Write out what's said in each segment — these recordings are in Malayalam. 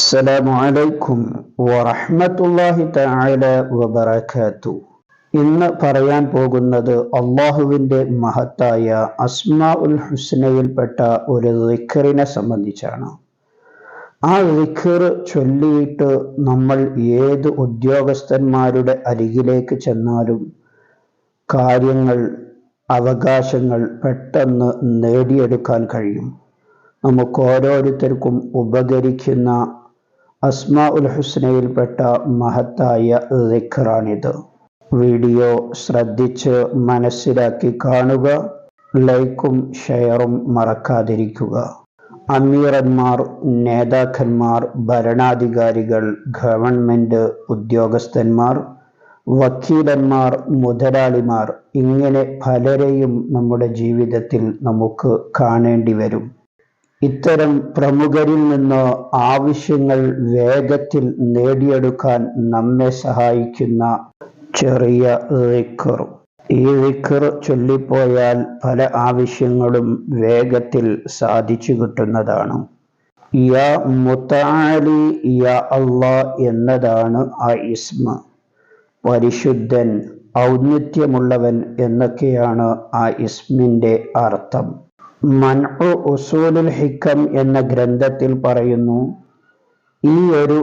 അസ്സലാമു അലൈക്കും വറഹ്മത്തുള്ളാഹി തആല വബറകാതു ഇന്ന് പറയാൻ പോകുന്നത് അള്ളാഹുവിന്റെ മഹത്തായ അസ്മാ ഉൽ ഹുസ്നയിൽപ്പെട്ട ഒരു ദിഖറിനെ സംബന്ധിച്ചാണ്. ആ ദിഖർ ചൊല്ലിയിട്ട് നമ്മൾ ഏത് ഉദ്യോഗസ്ഥന്മാരുടെ അരികിലേക്ക് ചെന്നാലും കാര്യങ്ങൾ അവകാശങ്ങൾ പെട്ടെന്ന് നേടിയെടുക്കാൻ കഴിയും. നമുക്ക് ഓരോരുത്തർക്കും ഉപകരിക്കുന്ന അസ്മാ ഉൽ ഹുസ്നയിൽപ്പെട്ട മഹത്തായ ദിഖറാണിത് വീഡിയോ ശ്രദ്ധിച്ച് മനസ്സിലാക്കി കാണുക ലൈക്കും ഷെയറും മറക്കാതിരിക്കുക. അമീറന്മാർ നേതാക്കന്മാർ ഭരണാധികാരികൾ ഗവൺമെന്റ് ഉദ്യോഗസ്ഥന്മാർ വക്കീലന്മാർ മുതലാളിമാർ ഇങ്ങനെ പലരെയും നമ്മുടെ ജീവിതത്തിൽ നമുക്ക് കാണേണ്ടി വരും. ഇത്തരം പ്രമുഖരിൽ നിന്ന് ആവശ്യങ്ങൾ വേഗത്തിൽ നേടിയെടുക്കാൻ നമ്മെ സഹായിക്കുന്ന ചെറിയ റിക്കർ ഈ റിക്കർ ചൊല്ലിപ്പോയാൽ പല ആവശ്യങ്ങളും വേഗത്തിൽ സാധിച്ചു കിട്ടുന്നതാണ്. യാ മുത്താലി യാ അള്ളാ എന്നതാണ് ആ ഇസ്മ. പരിശുദ്ധൻ ഔന്നിത്യമുള്ളവൻ എന്നൊക്കെയാണ് ആ ഇസ്മിന്റെ അർത്ഥം. മൻഉ ഉസൂലുൽ ഹിക്കം എന്ന ഗ്രന്ഥത്തിൽ പറയുന്നു ഈ ഒരു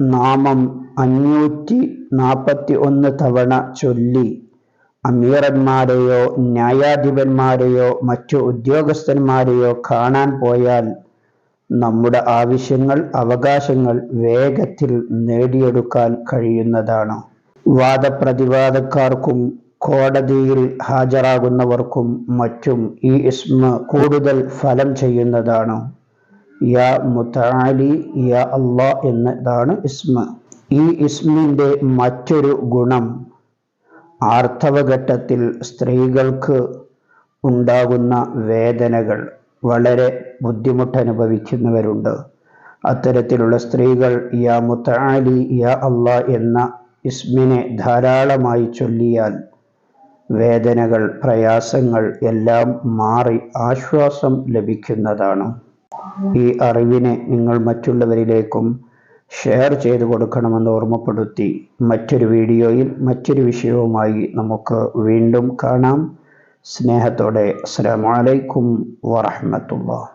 നാമം അഞ്ഞൂറ്റി നാൽപ്പത്തി ഒന്ന് തവണ ചൊല്ലി അമീറന്മാരെയോ ന്യായാധിപന്മാരെയോ മറ്റു ഉദ്യോഗസ്ഥന്മാരെയോ കാണാൻ പോയാൽ നമ്മുടെ ആവശ്യങ്ങൾ അവകാശങ്ങൾ വേഗത്തിൽ നേടിയെടുക്കാൻ കഴിയുന്നതാണ്. വാദപ്രതിവാദക്കാർക്കും കോടതിയിൽ ഹാജരാകുന്നവർക്കും മറ്റും ഈ ഇസ്മ കൂടുതൽ ഫലം ചെയ്യുന്നതാണ്. യാ മുത്താലി യാ അള്ളാ എന്നതാണ് ഇസ്മ. ഈ ഇസ്മിന്റെ മറ്റൊരു ഗുണം ആർത്തവഘട്ടത്തിൽ സ്ത്രീകൾക്ക് ഉണ്ടാകുന്ന വേദനകൾ വളരെ ബുദ്ധിമുട്ടനുഭവിക്കുന്നവരുണ്ട്. അത്തരത്തിലുള്ള സ്ത്രീകൾ യാ മുത്താലി യാ അള്ളാ എന്ന ഇസ്മിനെ ധാരാളമായി ചൊല്ലിയാൽ വേദനകൾ പ്രയാസങ്ങൾ എല്ലാം മാറി ആശ്വാസം ലഭിക്കുന്നതാണ്. ഈ അറിവിനെ നിങ്ങൾ മറ്റുള്ളവരിലേക്കും ഷെയർ ചെയ്തു കൊടുക്കണമെന്ന് ഓർമ്മപ്പെടുത്തി മറ്റൊരു വീഡിയോയിൽ മറ്റൊരു വിഷയവുമായി നമുക്ക് വീണ്ടും കാണാം. സ്നേഹത്തോടെ. അസ്സലാമു അലൈക്കും വറഹ്മത്തുള്ളാഹി.